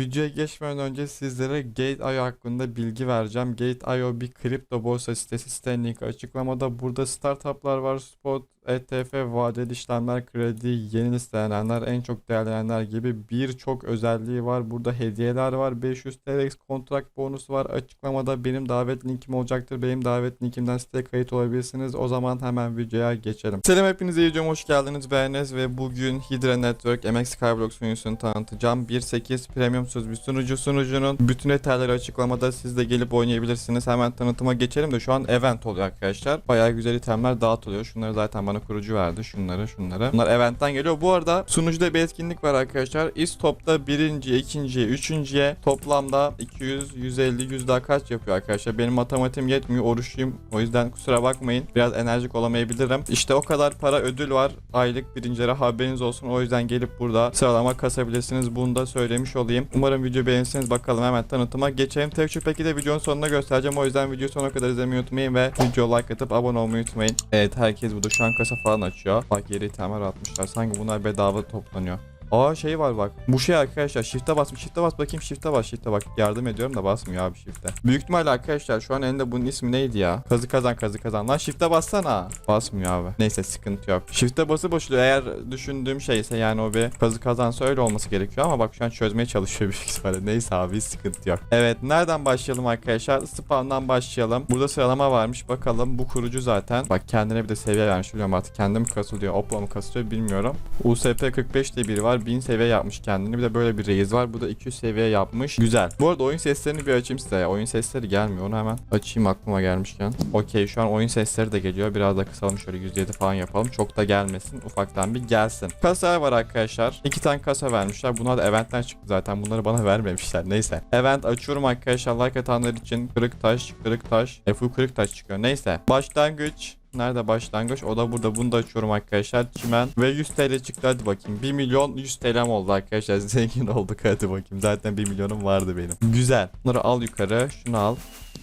Videoya geçmeden önce sizlere Gate.io hakkında bilgi vereceğim. Gate.io bir kripto borsa sitesi. Sitenin linki açıklamada. Burada startuplar var. Spot, ETF, vadeli işlemler, kredi, yeni listelenenler, en çok değerlenenler gibi birçok özelliği var. Burada hediyeler var. 500 TL kontrat bonusu var. Açıklamada benim davet linkim olacaktır. Benim davet linkimden siteye kayıt olabilirsiniz. O zaman hemen videoya geçelim. Selam hepinize videoma hoş geldiniz. Enes ve bugün Hydra Network MX Skyblock sunucusunu tanıtacağım. 1.8 premiumsuz bir sunucu. Sunucunun bütün detayları açıklamada. Siz de gelip oynayabilirsiniz. Hemen tanıtıma geçelim de şu an event oluyor arkadaşlar. Bayağı güzel itemler dağıtılıyor. Şunları zaten bana kurucu verdi. Şunları şunları. Bunlar eventten geliyor. Bu arada sunucuda bir etkinlik var arkadaşlar. İstop'ta birinci, ikinciye, üçüncüye toplamda 200, 150, 100 daha kaç yapıyor arkadaşlar. Benim matematiğim yetmiyor. Oruçluyum. O yüzden kusura bakmayın. Biraz enerjik olamayabilirim. İşte o kadar para ödül var. Aylık birincilere haberiniz olsun. O yüzden gelip burada sıralama kasabilirsiniz. Bunu da söylemiş olayım. Umarım video beğenirsiniz. Bakalım hemen tanıtıma geçelim. Tek şu peki de videonun sonuna göstereceğim. O yüzden video sonuna kadar izlemeyi unutmayın ve video like atıp abone olmayı unutmayın. Evet herkes burada şu an kasa falan açıyor. Bak yeri itemler atmışlar. Sanki bunlar bedava toplanıyor. Aa şey var bak. Bu şey arkadaşlar shift'e basmış. Shift'e bas bakayım shift'e bas. Shift'e bak. Yardım ediyorum da basmıyor abi shift'e. Büyük ihtimalle arkadaşlar şu an elinde bunun ismi neydi ya? Kazı kazan kazı kazan. Lan shift'e bassana. Basmıyor abi. Neyse sıkıntı yok. Shift'e bası boşluyor. Eğer düşündüğüm şeyse yani o bir kazı kazansa öyle olması gerekiyor ama bak şu an çözmeye çalışıyor büyük ihtimalle. Neyse abi sıkıntı yok. Evet nereden başlayalım arkadaşlar? Spawn'dan başlayalım. Burada sıralama varmış. Bakalım bu kurucu zaten. Bak kendine bir de seviye vermiş. Biliyorum artık kendim kasılıyor. Opla mı kasılıyor bilmiyorum. USP 45 diye biri var. 1000 seviye yapmış kendini. Bir de böyle bir reis var. Bu da 200 seviye yapmış. Güzel. Bu arada oyun seslerini bir açayım size. Oyun sesleri gelmiyor. Onu hemen açayım aklıma gelmişken. Okey şu an oyun sesleri de geliyor. Biraz da kısalım şöyle 107 falan yapalım. Çok da gelmesin. Ufaktan bir gelsin. Kasa var arkadaşlar. İki tane kasa vermişler. Bunlar da eventten çıktı zaten. Bunları bana vermemişler. Neyse. Event açıyorum arkadaşlar. Like atanlar için kırık taş, kırık taş. E, kırık taş çıkıyor. Neyse. Başlangıç. Nerede başlangıç? O da burada. Bunu da açıyorum arkadaşlar. Çimen. Ve 100 TL çıktı. Hadi bakayım. 1 milyon 100 TL'm oldu arkadaşlar. Zengin olduk. Hadi bakayım. Zaten 1 milyonum vardı benim. Güzel. Bunları al yukarı. Şunu al.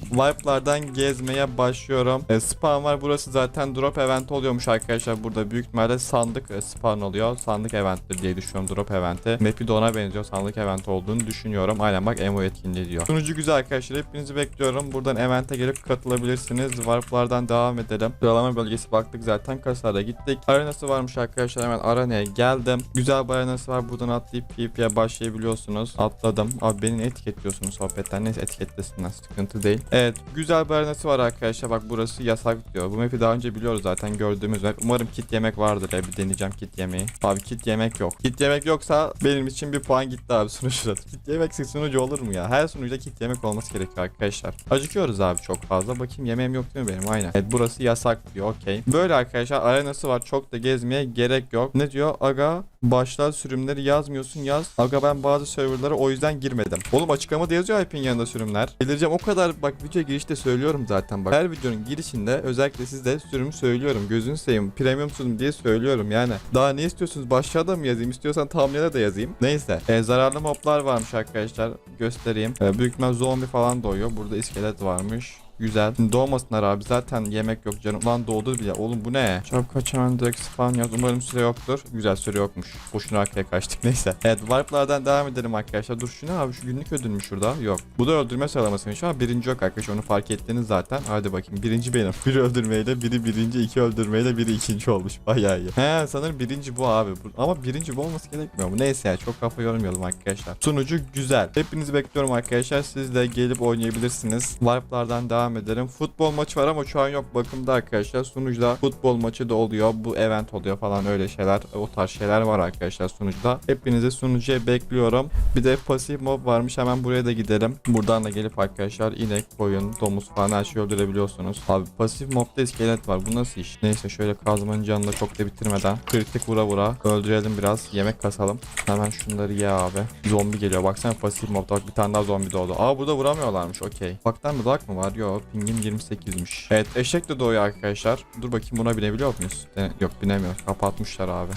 Wipe'lardan gezmeye başlıyorum. E, spawn var. Burası zaten drop event oluyormuş arkadaşlar. Burada büyük ihtimalle sandık e, spawn oluyor. Sandık eventtir diye düşünüyorum drop eventi. Map'i de ona benziyor. Sandık event olduğunu düşünüyorum. Aynen bak emo etkinliği diyor. Sunucu güzel arkadaşlar. Hepinizi bekliyorum. Buradan evente gelip katılabilirsiniz. Warp'lardan devam edelim. Sıralama bölgesi baktık zaten. Kasara gittik. Arenası varmış arkadaşlar. Hemen arenaya geldim. Güzel bir arenası var. Buradan atlayıp PvP'ye başlayabiliyorsunuz. Atladım. Abi beni etiketliyorsunuz sohbetten. Neyse etiketlesinler. Sıkıntı değil. Evet güzel bir arenası var arkadaşlar. Bak burası yasak diyor. Bu map'i daha önce biliyoruz zaten gördüğümüz map. Umarım kit yemek vardır ya. Bir deneyeceğim kit yemeği. Abi kit yemek yok. Kit yemek yoksa benim için bir puan gitti abi sunucuda. Kit yemeksiz sunucu olur mu ya? Her sunucuda kit yemek olması gerekiyor arkadaşlar. Acıkıyoruz abi çok fazla. Bakayım yemeğim yok değil mi benim? Aynen. Evet burası yasak diyor. Okey. Böyle arkadaşlar arenası var. Çok da gezmeye gerek yok. Ne diyor? Aga başlar sürümleri yazmıyorsun yaz. Aga ben bazı serverlara o yüzden girmedim. Oğlum açıklamada yazıyor IP'nin yanında sürümler. Geleceğim o kadar bak video girişte söylüyorum zaten bak. Her videonun girişinde özellikle sizde sürümü söylüyorum. Gözünü seveyim. Premium sürüm diye söylüyorum yani. Daha ne istiyorsunuz? Başlığa da mı yazayım? İstiyorsan thumbnail'e de yazayım. Neyse. E, zararlı moblar varmış arkadaşlar. Göstereyim. E, büyük ihtimal zombi falan doğuyor. Burada iskelet varmış. Güzel. Şimdi doğmasınlar abi. Zaten yemek yok canım. Lan doğdu bile. Oğlum bu ne? Çabuk kaç hemen direkt spawn yaz. Umarım süre yoktur. Güzel süre yokmuş. Boşuna arkaya kaçtık. Neyse. Evet warplardan devam edelim arkadaşlar. Dur şu ne abi? Şu günlük ödül mü şurada? Yok. Bu da öldürme sıralamasıymış ama birinci yok arkadaşlar. Onu fark ettiniz zaten. Hadi bakayım. Birinci benim. Biri öldürmeyle, biri birinci, iki öldürmeyle, biri ikinci olmuş. Bayağı iyi. He sanırım birinci bu abi. Ama birinci bu olması gerekmiyor mu? Neyse ya çok kafa yormayalım arkadaşlar. Sunucu güzel. Hepinizi bekliyorum arkadaşlar. Siz de gelip oynayabilirsiniz. Warplardan devam edelim. Futbol maçı var ama şu an yok bakımda arkadaşlar. Sunucuda futbol maçı da oluyor. Bu event oluyor falan öyle şeyler. O tarz şeyler var arkadaşlar sunucuda. Hepinizi sunucuya bekliyorum. Bir de pasif mob varmış. Hemen buraya da gidelim. Buradan da gelip arkadaşlar inek, koyun, domuz falan her şeyi öldürebiliyorsunuz. Abi pasif mobda iskelet var. Bu nasıl iş? Neyse şöyle kazmanın canını çok da bitirmeden kritik vura vura öldürelim biraz. Yemek kasalım. Hemen şunları ye abi. Zombi geliyor. Baksana pasif mobda bir tane daha zombi doğdu. Aa burada vuramıyorlarmış. Okey. Baktan bir lag mı var? Yok. Pingim 28'miş. Evet eşek de doğuyor arkadaşlar. Dur bakayım buna binebiliyor muyuz? E, yok binemiyoruz. Kapatmışlar abi.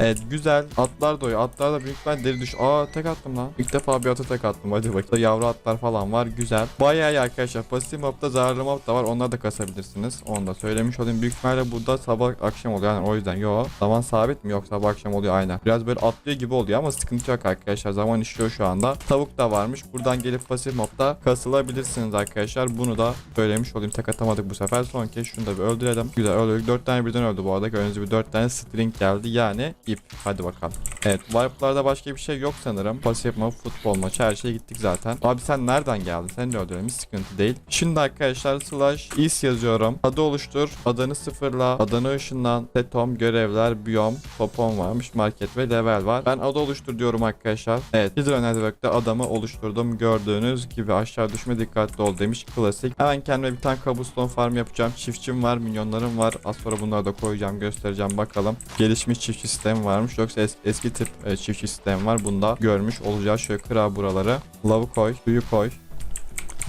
Evet güzel. Atlar doyuyor. Atlar da büyük ben deri düş. Aa tek attım lan. İlk defa bir ata tek attım. Hadi bakayım. Yavru atlar falan var. Güzel. Bayağı iyi arkadaşlar. Pasif mobda zararlı mob da var. Onları da kasabilirsiniz. Onu da söylemiş olayım. Büyük ihtimalle burada sabah akşam oluyor. Yani o yüzden yo. Zaman sabit mi? Yok sabah akşam oluyor aynen. Biraz böyle atlıyor gibi oluyor ama sıkıntı yok arkadaşlar. Zaman işliyor şu anda. Tavuk da varmış. Buradan gelip pasif mobda kasılabilirsiniz arkadaşlar. Bunu da söylemiş olayım. Tek atamadık bu sefer. Son kez şunu da bir öldürelim. Güzel öldürdük. 4 tane birden öldü bu arada. Gördüğünüz gibi 4 tane string geldi. Yani ip. Hadi bakalım. Evet. Wipe'larda başka bir şey yok sanırım. Pasif mob, futbol maçı her şeye gittik zaten. Abi sen nereden geldin? Seni de öldürelim. Hiç sıkıntı değil. Şimdi arkadaşlar slash is yazıyorum. Adı oluştur. Adını sıfırla. Adını ışınlan. Setom, görevler, biyom, topon varmış. Market ve level var. Ben adı oluştur diyorum arkadaşlar. Evet. Hydra Network'te adamı oluşturdum. Gördüğünüz gibi aşağı düşme dikkatli ol demiş. Klasik. Hemen kendime bir tane cobblestone farm yapacağım. Çiftçim var, minyonlarım var. Az sonra bunları da koyacağım, göstereceğim bakalım. Gelişmiş çiftçi sistemi varmış. Yoksa es- eski tip e, çiftçi sistemi var. Bunda görmüş olacağız. Şöyle kıra buraları. Lavı koy, suyu koy.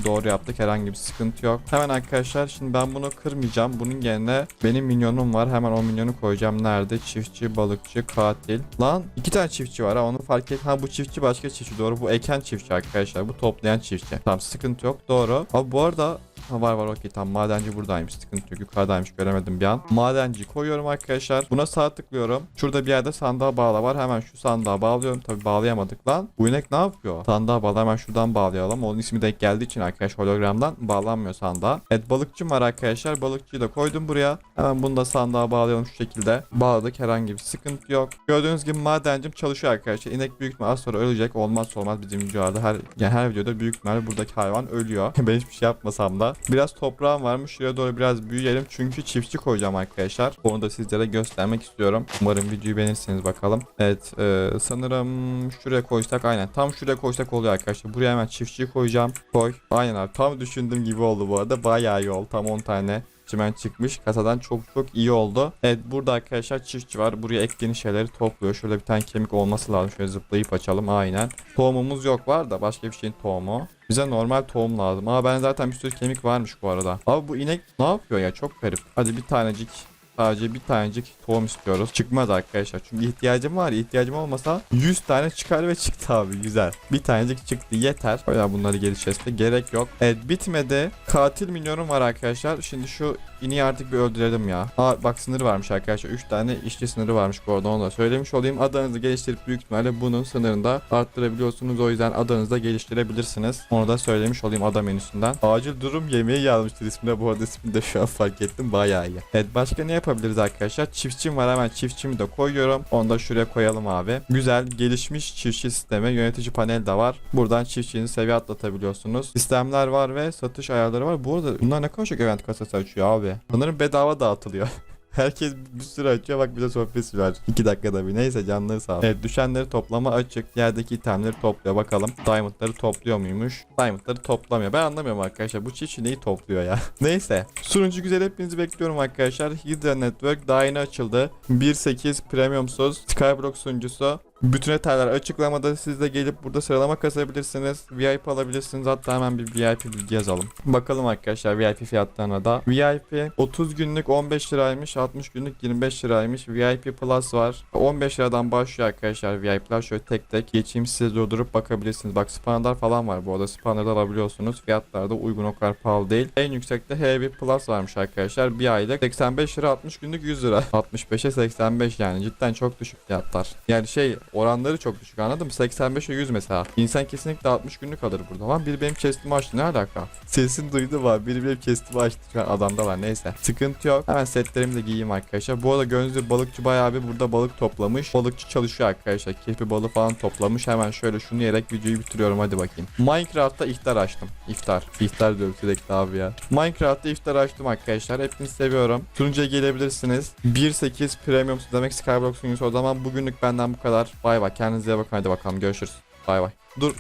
Doğru yaptık herhangi bir sıkıntı yok. Hemen arkadaşlar şimdi ben bunu kırmayacağım. Bunun yerine benim minyonum var. Hemen o minyonu koyacağım. Nerede? Çiftçi, balıkçı, katil. Lan iki tane çiftçi var ha onu fark et. Ha bu çiftçi başka çiftçi doğru. Bu eken çiftçi arkadaşlar. Bu toplayan çiftçi. Tamam sıkıntı yok. Doğru. Abi bu arada Ha var var okey tamam madenci buradaymış sıkıntı yok yukarıdaymış göremedim bir an. Madenci koyuyorum arkadaşlar. Buna sağ tıklıyorum. Şurada bir yerde sandığa bağla var. Hemen şu sandığa bağlıyorum. Tabi bağlayamadık lan. Bu inek ne yapıyor? Sandığa bağla hemen şuradan bağlayalım. Onun ismi denk geldiği için arkadaş hologramdan bağlanmıyor sandığa. Evet balıkçım var arkadaşlar. Balıkçıyı da koydum buraya. Hemen bunu da sandığa bağlayalım şu şekilde. Bağladık herhangi bir sıkıntı yok. Gördüğünüz gibi madencim çalışıyor arkadaşlar. İnek büyük ihtimal az sonra ölecek. Olmazsa olmaz bizim videolarda her yani her videoda büyük ihtimalle buradaki hayvan ölüyor. ben hiçbir şey yapmasam da. Biraz toprağım varmış. Şuraya doğru biraz büyüyelim. Çünkü çiftçi koyacağım arkadaşlar. Onu da sizlere göstermek istiyorum. Umarım videoyu beğenirsiniz bakalım. Evet e, sanırım şuraya koysak aynen. Tam şuraya koysak oluyor arkadaşlar. Buraya hemen çiftçi koyacağım. Koy. Aynen abi. Tam düşündüğüm gibi oldu bu arada. Bayağı iyi oldu. Tam 10 tane çimen çıkmış. Kasadan çok çok iyi oldu. Evet burada arkadaşlar çiftçi var. Buraya eklediğiniz şeyleri topluyor. Şöyle bir tane kemik olması lazım. Şöyle zıplayıp açalım. Aynen. Tohumumuz yok var da başka bir şeyin tohumu. Bize normal tohum lazım. Ama ben zaten bir sürü kemik varmış bu arada. Abi bu inek ne yapıyor ya? Çok garip. Hadi bir tanecik Sadece bir tanecik tohum istiyoruz. Çıkmaz arkadaşlar. Çünkü ihtiyacım var ya. ihtiyacım olmasa 100 tane çıkar ve çıktı abi. Güzel. Bir tanecik çıktı. Yeter. O yüzden bunları chest'e gerek yok. Evet bitmedi. Katil minyonum var arkadaşlar. Şimdi şu ineği artık bir öldürelim ya. Aa bak sınırı varmış arkadaşlar. 3 tane işçi sınırı varmış bu arada. Onu da söylemiş olayım. Adanızı geliştirip büyük ihtimalle bunun sınırını da arttırabiliyorsunuz. O yüzden adanızı da geliştirebilirsiniz. Onu da söylemiş olayım ada menüsünden. Acil durum yemeği yazmıştır isminde. Bu arada ismini de şu an fark ettim. Bayağı iyi. Evet başka ne yapabiliriz arkadaşlar? Çiftçim var hemen çiftçimi de koyuyorum. Onu da şuraya koyalım abi. Güzel gelişmiş çiftçi sistemi yönetici panel de var. Buradan çiftçinin seviye atlatabiliyorsunuz. Sistemler var ve satış ayarları var. Bu arada bunlar ne kadar çok event kasası açıyor abi. Sanırım bedava dağıtılıyor. Herkes bir sürü açıyor bak bize sohbet var. 2 dakikada bir neyse canları sağ olsun. Evet düşenleri toplama açık. Yerdeki itemleri topluyor bakalım. Diamondları topluyor muymuş? Diamondları toplamıyor. Ben anlamıyorum arkadaşlar. Bu çiftçi neyi topluyor ya? neyse. Sunucu güzel hepinizi bekliyorum arkadaşlar. Hydra Network daha yeni açıldı. 1.8 premiumsuz Skyblock sunucusu. Bütün detaylar açıklamada siz de gelip burada sıralama kasabilirsiniz. VIP alabilirsiniz. Hatta hemen bir VIP bilgi yazalım. Bakalım arkadaşlar VIP fiyatlarına da. VIP 30 günlük 15 liraymış. 60 günlük 25 liraymış. VIP Plus var. 15 liradan başlıyor arkadaşlar VIP'ler. Şöyle tek tek geçeyim size durdurup bakabilirsiniz. Bak spanner falan var bu arada. Spanner'da alabiliyorsunuz. Fiyatlar da uygun o kadar pahalı değil. En yüksekte H1 Plus varmış arkadaşlar. Bir aylık 85 lira 60 günlük 100 lira. 65'e 85 yani cidden çok düşük fiyatlar. Yani şey oranları çok düşük anladın mı? 85'e 100 mesela. İnsan kesinlikle 60 günlük alır burada. Lan biri benim chestimi açtı ne alaka? Sesini duydu var. Biri benim chestimi açtı. Şu an adamda var neyse. Sıkıntı yok. Hemen setlerimi de giyeyim arkadaşlar. Bu arada gibi balıkçı bayağı bir burada balık toplamış. Balıkçı çalışıyor arkadaşlar. Keyfi balığı falan toplamış. Hemen şöyle şunu yiyerek videoyu bitiriyorum hadi bakayım. Minecraft'ta iftar açtım. İftar. İftar diyorum sürekli abi ya. Minecraft'ta iftar açtım arkadaşlar. Hepinizi seviyorum. Sunucuya gelebilirsiniz. 1.8 premium demek Skyblock sunucusu. O zaman bugünlük benden bu kadar. Bay bay. Kendinize iyi bakın. Hadi bakalım. Görüşürüz. Bay bay. Dur.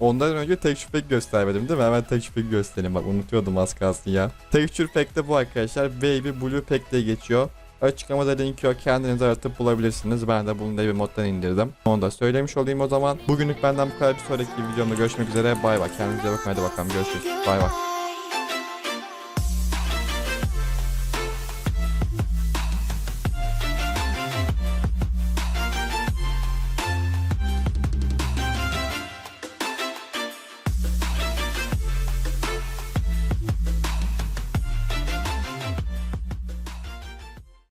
Ondan önce texture pack göstermedim değil mi? Hemen texture pack göstereyim. Bak unutuyordum az kalsın ya. Texture pack de bu arkadaşlar. Baby Blue Pack diye geçiyor. Açıklamada linki yok. Kendiniz aratıp bulabilirsiniz. Ben de bunu da bir moddan indirdim. Onu da söylemiş olayım o zaman. Bugünlük benden bu kadar. Bir sonraki videomda görüşmek üzere. Bay bay. Kendinize bakın. Hadi bakalım. Görüşürüz. Bay bay.